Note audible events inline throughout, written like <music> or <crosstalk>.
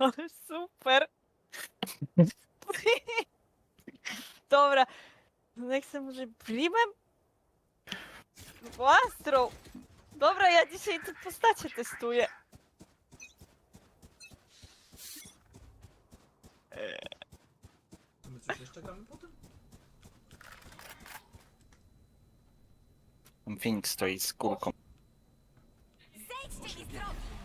Ale super. <laughs> Dobra. Nexa może Brimem? Łastrą. Dobra, ja dzisiaj te postacie testuję. My coś jeszcze gramy potem? Wing stoi z kulką. Zejdźcie mi z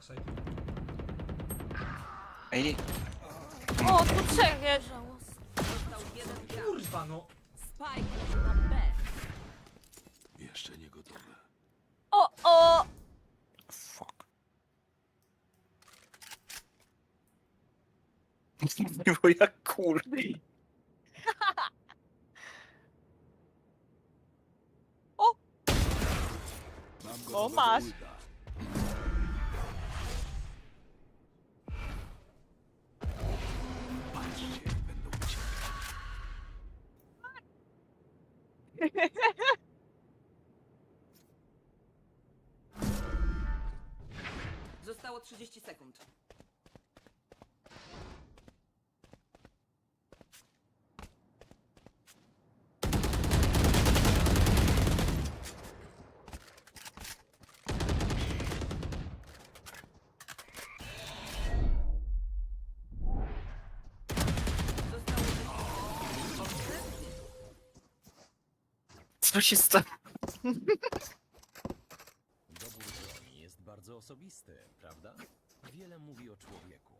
Backside. Ej, O, tu trzech wieżą. Został jeden gracz. Kurwa no! Spike na B. Jeszcze nie gotowe. O, o! fuck. <laughs> Było jak kul. <laughs> Mam O, gotowego masz. ulta. Zostało 30 sekund. Zostało Co się stało? Dobór broni jest bardzo osobisty, prawda? Wiele mówi o człowieku.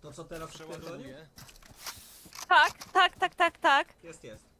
To co teraz przeładuje? Przeładuję. Tak, tak, tak, tak, tak. Jest, jest.